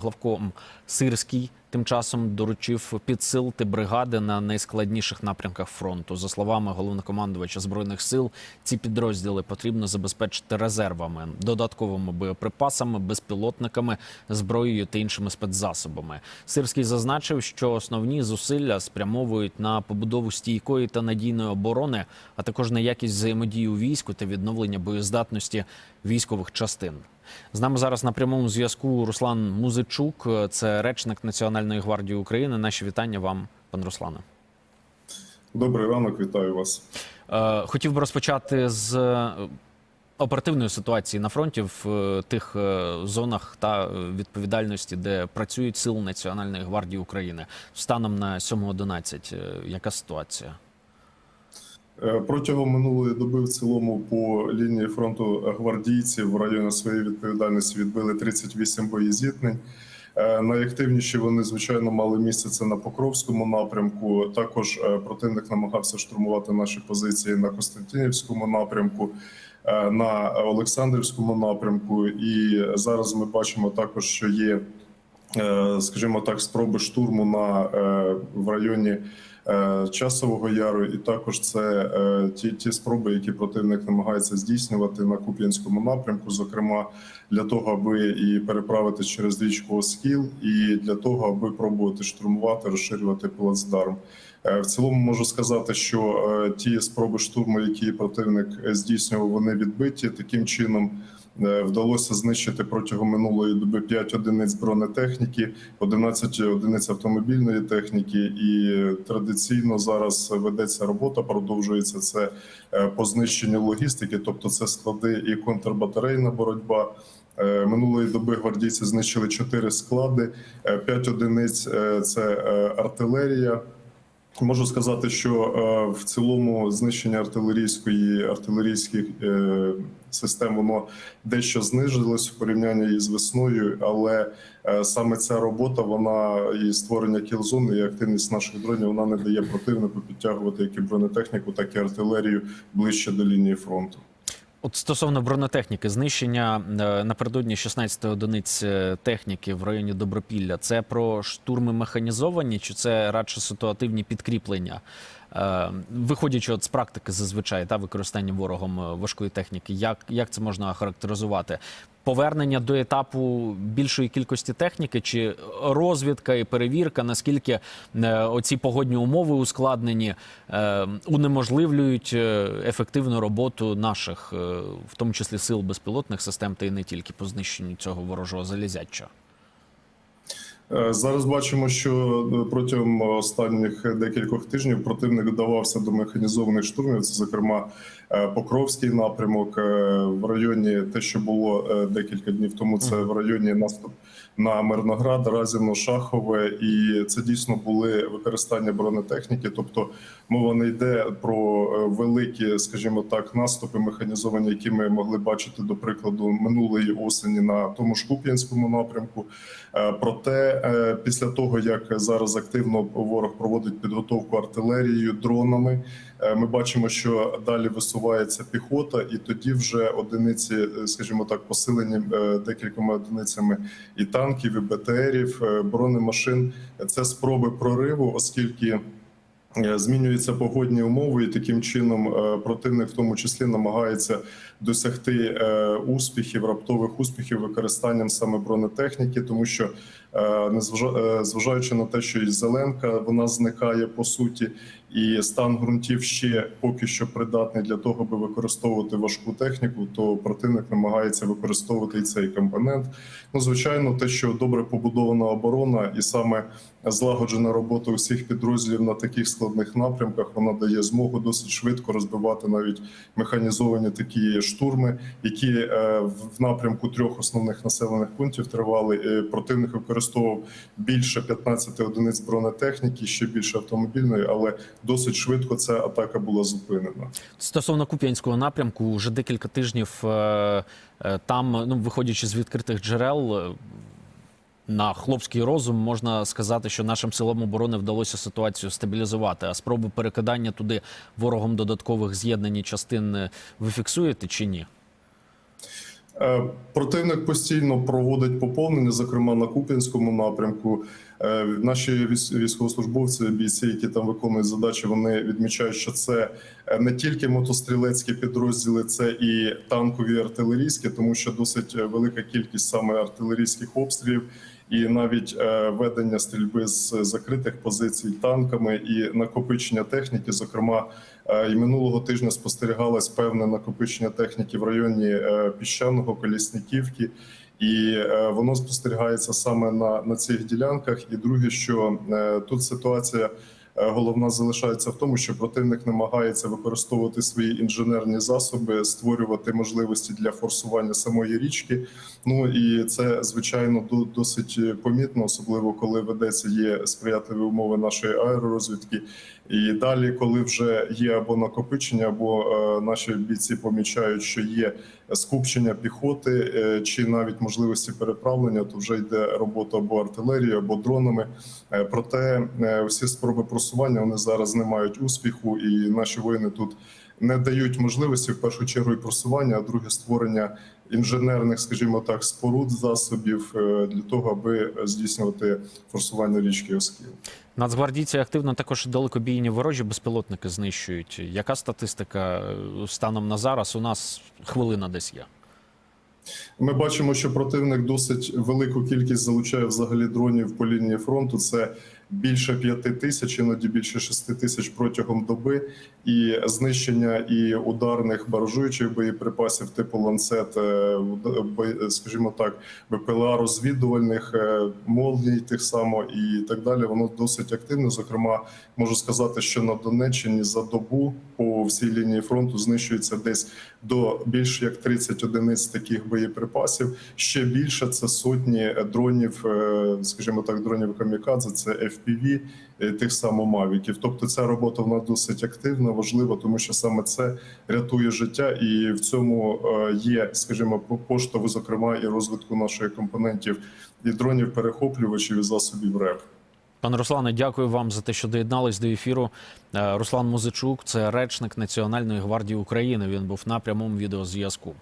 Главком Сирський тим часом доручив підсилити бригади на найскладніших напрямках фронту. За словами головнокомандувача збройних сил, ці підрозділи потрібно забезпечити резервами, додатковими боєприпасами, безпілотниками, зброєю та іншими спецзасобами. Сирський зазначив, що основні зусилля спрямовують на побудову стійкої та надійної оборони, а також на якість взаємодії у війську та відновлення боєздатності військових частин. З нами зараз на прямому зв'язку Руслан Музичук, це речник Національної гвардії України. Наші вітання вам, пан Руслане. Добрий ранок, вітаю вас. Е, Хотів би розпочати з е, оперативної ситуації на фронті в е, тих е, зонах та е, відповідальності, де працюють сили Національної гвардії України. Станом на 7.11. Е, Яка ситуація? Е, Протягом минулої доби в цілому по лінії фронту гвардійці в районі своєї відповідальності відбили 38 боєзіткнень. Е, Найактивніші вони звичайно мали місце це на Покровському напрямку. Також е, противник намагався штурмувати наші позиції на Костянтинівському напрямку, на Олександрівському напрямку. І зараз ми бачимо також, що є, скажімо так, спроби штурму на е, в районі. е, Часового яру, і також це е, ті, ті спроби, які противник намагається здійснювати на Куп'янському напрямку, зокрема для того, аби і переправити через річку Оскіл, і для того, аби пробувати штурмувати, розширювати плацдарм. Е, В цілому можу сказати, що е, ті спроби штурму, які противник е, здійснював, вони відбиті. Таким чином е, вдалося знищити протягом минулої доби 5 одиниць бронетехніки, 11 одиниць автомобільної техніки, і е, традиційно зараз ведеться робота, продовжується це е, по знищенню логістики, тобто це склади і контрбатарейна боротьба. Е, Минулої доби гвардійці знищили 4 склади, 5 одиниць е, це е, артилерія. Можу сказати, що е, в цілому знищення артилерійської артилерійських е, систем воно дещо знижилось в порівнянні із весною, але е, саме ця робота, вона і створення кілзон, і активність наших дронів, вона не дає противнику підтягувати як і бронетехніку, так і артилерію ближче до лінії фронту. От стосовно бронетехніки, знищення е, напередодні 16 одиниць е, техніки в районі Добропілля. Це про штурми механізовані, чи це радше ситуативні підкріплення? Е, Виходячи от з практики, зазвичай та використання ворогом важкої техніки, як, як це можна охарактеризувати? Повернення до етапу більшої кількості техніки, чи розвідка і перевірка, наскільки е, оці погодні умови ускладнені, е, унеможливлюють е, ефективну роботу наших, в тому числі сил безпілотних систем, та й не тільки по знищенню цього ворожого залізяча. Е, Зараз бачимо, що е, протягом останніх декількох тижнів противник вдавався до механізованих штурмів. Це зокрема е, Покровський напрямок в районі, те, що було декілька днів тому. Це в районі наступ на Мирноград, Разівно, Шахове, і це дійсно були використання бронетехніки. Тобто мова не йде про великі, скажімо так, наступи механізовані, які ми могли бачити до прикладу минулої осені на тому ж Куп'янському напрямку. Проте е, після того як зараз активно ворог проводить підготовку артилерією, дронами, е, ми бачимо, що далі висувається піхота, і тоді вже одиниці, е, скажімо так, посилені декількома одиницями і танків, і БТРів, бронемашин. Це спроби прориву, оскільки. Е, Змінюються погодні умови, і таким чином е, противник, в тому числі, намагається досягти е, успіхів, раптових успіхів використанням саме бронетехніки, тому що незважаючи незважа- зважаючи на те, що і зеленка вона зникає по суті, і стан ґрунтів ще поки що придатний для того, аби використовувати важку техніку, то противник намагається використовувати і цей компонент. Ну, звичайно, те, що добре побудована оборона, і саме злагоджена робота усіх підрозділів на таких складних напрямках, вона дає змогу досить швидко розбивати навіть механізовані такі штурми, які е, в напрямку трьох основних населених пунктів тривали. Е, Противник використовував більше 15 одиниць бронетехніки, ще більше автомобільної, але досить швидко ця атака була зупинена. Стосовно Куп'янського напрямку, вже декілька тижнів е, е, там, ну виходячи з відкритих джерел. е, На хлопський розум можна сказати, що нашим силам оборони вдалося ситуацію стабілізувати. А спроби перекидання туди ворогом додаткових з'єднань частин ви фіксуєте чи ні? Противник постійно проводить поповнення, зокрема на Куп'янському напрямку. Е, Наші військ- військовослужбовці, бійці, які там виконують задачі, вони відмічають, що це е, не тільки мотострілецькі підрозділи, це і танкові артилерійські, тому що досить е, велика кількість саме артилерійських обстрілів. І навіть ведення стрільби з закритих позицій танками і накопичення техніки. Зокрема, і минулого тижня спостерігалось певне накопичення техніки в районі піщаного колісніківки, і е, воно спостерігається саме на, на цих ділянках. І друге, що е, тут ситуація. Е, Головна залишається в тому, що противник намагається використовувати свої інженерні засоби, створювати можливості для форсування самої річки. Ну і це звичайно до- досить помітно, особливо коли ведеться є сприятливі умови нашої аеророзвідки. І далі, коли вже є або накопичення, або е, наші бійці помічають, що є скупчення піхоти е, чи навіть можливості переправлення, то вже йде робота або артилерією, або дронами. Е, Проте е, всі спроби просування вони зараз не мають успіху, і наші воїни тут не дають можливості в першу чергу і просування, а друге створення інженерних, скажімо так, споруд засобів е, для того, аби здійснювати форсування річки Оскіл. Нацгвардійці активно також далекобійні ворожі безпілотники знищують. Яка статистика е, станом на зараз? У нас хвилина десь є. Ми бачимо, що противник досить велику кількість залучає взагалі дронів по лінії фронту. Це більше п'яти тисяч, іноді більше шести тисяч протягом доби. І знищення і ударних баражуючих боєприпасів типу ланцет, е, уд- бої- скажімо так, БПЛА розвідувальних, е, молній тих само і так далі. Воно досить активне. Зокрема, можу сказати, що на Донеччині за добу по всій лінії фронту знищується десь до більш як 30 одиниць таких боєприпасів. Ще більше це сотні дронів, е, скажімо так, дронів камікадзе, це FPV, е, тих само мавіків. Тобто ця робота вона досить активна, важлива, тому що саме це рятує життя, і в цьому е, є, скажімо, по- поштовх, зокрема, і розвитку наших компонентів і дронів, перехоплювачів і засобів РЕП. Пане Руслане, дякую вам за те, що доєднались до ефіру. Е, Руслан Музичук, це речник Національної гвардії України. Він був на прямому відеозв'язку.